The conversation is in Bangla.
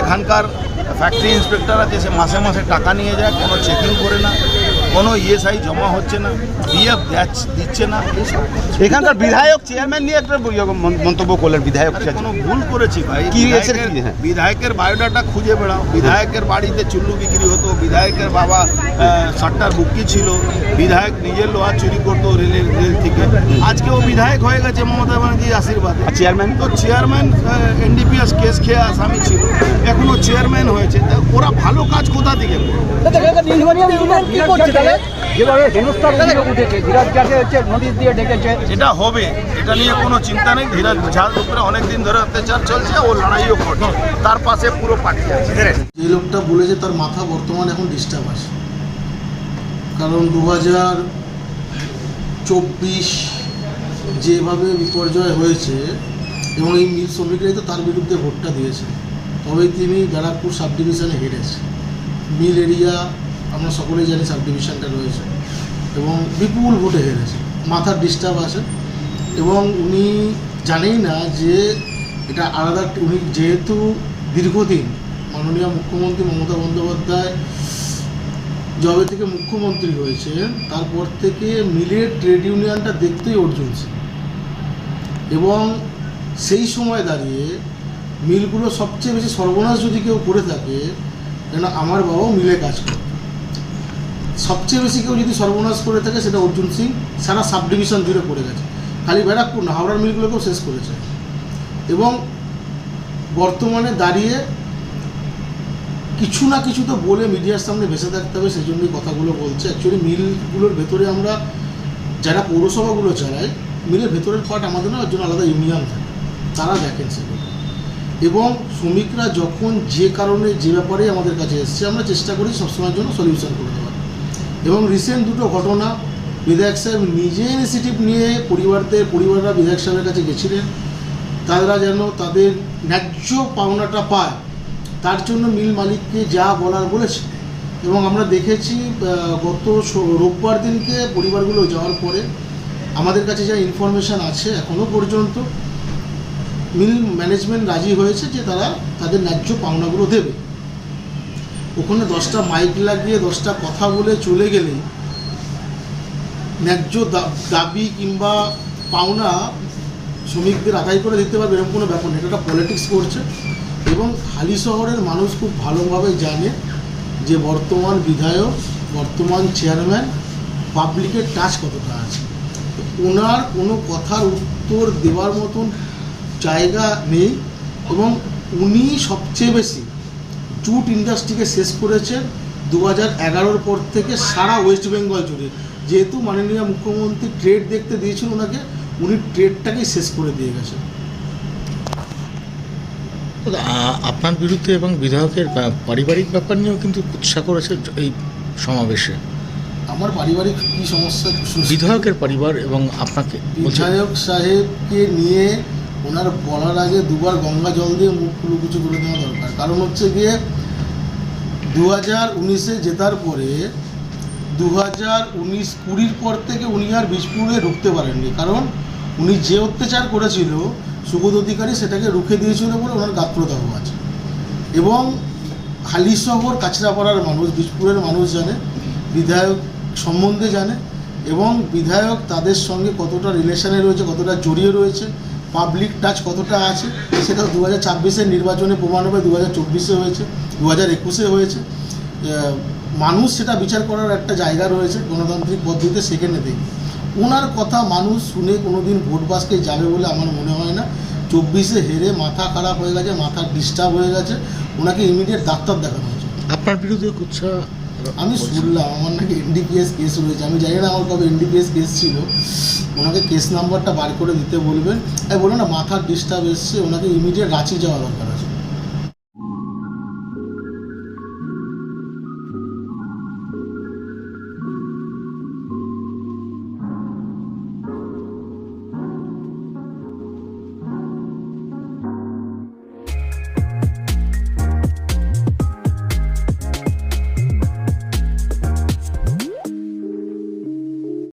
এখানকার ফ্যাক্টরি ইন্সপেক্টর আছে সে মাসে মাসে টাকা নিয়ে যায় কোনো চেকিং করে না। কোনো ইএসআই জমা হচ্ছে না বিএফ দিচ্ছে না এখানকার বিধায়ক চেয়ারম্যান নিয়ে একটা ইয়ে মন্তব্য করলেন বিধায়ক কোনো ভুল করেছি ভাই কি বিধায়কের- হ্যাঁ। বায়োডাটা খুঁজে বেড়াও বিধায়কের বাড়িতে চুল্লু বিক্রি হতো বিধায়কের বাবা সাতটার বুকি ছিল বিধায়ক নিজের লোহা চুরি করতো রেলের রেল থেকে আজকে ও বিধায়ক হয়ে গেছে মমতা ব্যানার্জির আশীর্বাদে চেয়ারম্যান তো চেয়ারম্যান এনডিপিএস কেস খেয়ে আসামি ছিল এখনও চেয়ারম্যান হয়েছে তা ওরা ভালো কাজ কোথা থেকে যেভাবে উঠেছে ধীরাজ হচ্ছে নদী দিয়ে ডেকেছে। এটা হবে এটা নিয়ে কোনো চিন্তা নেই। ধীরাজ উপরে অনেক দিন ধরে অত্যাচার চলছে ও লড়াইও করছে। তার পাশে পুরো পার্টি আছে। যে লোকটা বলেছে তার মাথা বর্তমানে এখন ডিস্টার্ব আছে। কারণ দু হাজার চব্বিশ যেভাবে বিপর্যয় হয়েছে এবং এই মিল শ্রমিকরাই তো তার বিরুদ্ধে ভোটটা দিয়েছে তবে তিনি ব্যারাকপুর সাব ডিভিশনে হেরেছে। মিল এরিয়া আমরা সকলেই জানি সাব ডিভিশনটা রয়েছে। এবং বিপুল ভোটে হেরেছে। মাথার ডিস্টার্ব আছে। এবং উনি জানেই না যে এটা আলাদা উনি যেহেতু দীর্ঘদিন মাননীয় মুখ্যমন্ত্রী মমতা বন্দ্যোপাধ্যায় যবে থেকে মুখ্যমন্ত্রী হয়েছে, তারপর থেকে মিলের ট্রেড ইউনিয়নটা দেখতেই অর্জুন এবং সেই সময় দাঁড়িয়ে মিলগুলো সবচেয়ে বেশি সর্বনাশ যদি কেউ করে থাকে, কেন আমার বাবাও মিলে কাজ করে। সবচেয়ে বেশি কেউ যদি সর্বনাশ করে থাকে সেটা অর্জুন সিং, সারা সাব ডিভিশন জুড়ে পড়ে গেছে। খালি ব্যারাকপুর না, হাওড়ার মিলগুলোকেও শেষ করেছে। এবং বর্তমানে দাঁড়িয়ে কিছু না কিছু তো বলে মিডিয়ার সামনে ভেসে থাকতে হবে সেই জন্যই কথাগুলো বলছে। অ্যাকচুয়ালি মিলগুলোর ভেতরে আমরা, যারা পৌরসভাগুলো চালাই মিলের ভেতরের পার্ট আমাদের না জন্য আলাদা ইউনিয়ন থাকে। তারা দেখেন সেগুলো। এবং শ্রমিকরা যখন যে কারণে, যে ব্যাপারে আমাদের কাছে এসছে, আমরা চেষ্টা করি সবসময়ের জন্য সলিউশন করে এবং রিসেন্ট দুটো ঘটনা, বিধায়ক সাহেব নিজে ইনিশিয়েটিভ নিয়ে পরিবারদের পরিবাররা বিধায়ক সাহেবের কাছে গেছিলেন। তারা যেন তাদের ন্যায্য পাওনাটা পায়, তার জন্য মিল মালিককে যা বলার বলেছে। এবং আমরা দেখেছি গত রোববার দিনকে পরিবারগুলো যাওয়ার পরে আমাদের কাছে যা ইনফরমেশান আছে এখনও পর্যন্ত, মিল ম্যানেজমেন্ট রাজি হয়েছে যে তারা তাদের ন্যায্য পাওনাগুলো দেবে। ওখানে দশটা মাইক লাগিয়ে, দশটা কথা বলে চলে গেলে ন্যায্য দাবি কিংবা পাওনা শ্রমিকদের আদায় করে দিতে পারবে, এরকম কোনো ব্যাপার নেই। এটা পলিটিক্স করছে এবং হালি শহরের মানুষ খুব ভালোভাবে জানে যে বর্তমান বিধায়ক, বর্তমান চেয়ারম্যান পাবলিকের টাচ কতটা আছে। ওনার কোনো কথার উত্তর দেওয়ার মতন জায়গা নেই এবং উনি সবচেয়ে বেশি জুট ইন্ডাস্ট্রিকে শেষ করেছেন দু হাজার এগারোর পর থেকে সারা ওয়েস্ট বেঙ্গল জুড়ে। যেহেতু মাননীয় মুখ্যমন্ত্রী ট্রেড দেখতে দিয়েছিল ওনাকে উনি ট্রেডটাকেই শেষ করে দিয়ে গেছেন আপনার বিরুদ্ধে এবং বিধায়কের পারিবারিক ব্যাপার নিয়েও কিন্তু উৎসাহ করেছে এই সমাবেশে। আমার পারিবারিক কী সমস্যা? বিধায়কের পরিবার এবং আপনাকে বিধায়ক সাহেবকে নিয়ে ওনার বলার আগে দুবার গঙ্গা জল দিয়ে মুখ কুচু করে দেওয়া দরকার। কারণ হচ্ছে গিয়ে দু হাজার উনিশে জেতার পরে দু হাজার উনিশ কুড়ির পর থেকে উনি আর বীজপুরে ঢুকতে পারেননি। কারণ উনি যে অত্যাচার করেছিল, সুবোধ অধিকারী সেটাকে রুখে দিয়েছিল বলে ওনার গাত্রদাহ আছে। এবং হালি শহর কাছড়াপাড়ার মানুষ বীজপুরের মানুষ জানে, বিধায়ক সম্বন্ধে জানে, এবং বিধায়ক তাদের সঙ্গে কতটা রিলেশনে রয়েছে, কতটা জড়িয়ে রয়েছে পাবলিক টাচ কতটা আছে সেটা দু হাজার ছাব্বিশের নির্বাচনে প্রমাণ হবে দু হাজার চব্বিশে হয়েছে দু হাজার একুশে হয়েছে। মানুষ সেটা বিচার করার একটা জায়গা রয়েছে গণতান্ত্রিক পদ্ধতিতে সেখানে দেখবে ওনার কথা মানুষ শুনে কোনো দিন ভোট বাসকে যাবে বলে আমার মনে হয় না। চব্বিশে হেরে মাথা খারাপ হয়ে গেছে মাথা ডিস্টার্ব হয়ে গেছে ওনাকে ইমিডিয়েট ডাক্তার দেখানো হয়েছে। আপনার বিরুদ্ধে উৎসাহ আমি শুনলাম আমার নাকি এনডিপিএস কেস রয়েছে আমি জানি না আমার কবে এনডিপিএস কেস ছিল। ওনাকে কেস নাম্বারটা বার করে দিতে বলবেন। আর বলুন না, মাথার ডিস্টার্ব এসছে, ওনাকে ইমিডিয়েট রাঁচি যাওয়া দরকার।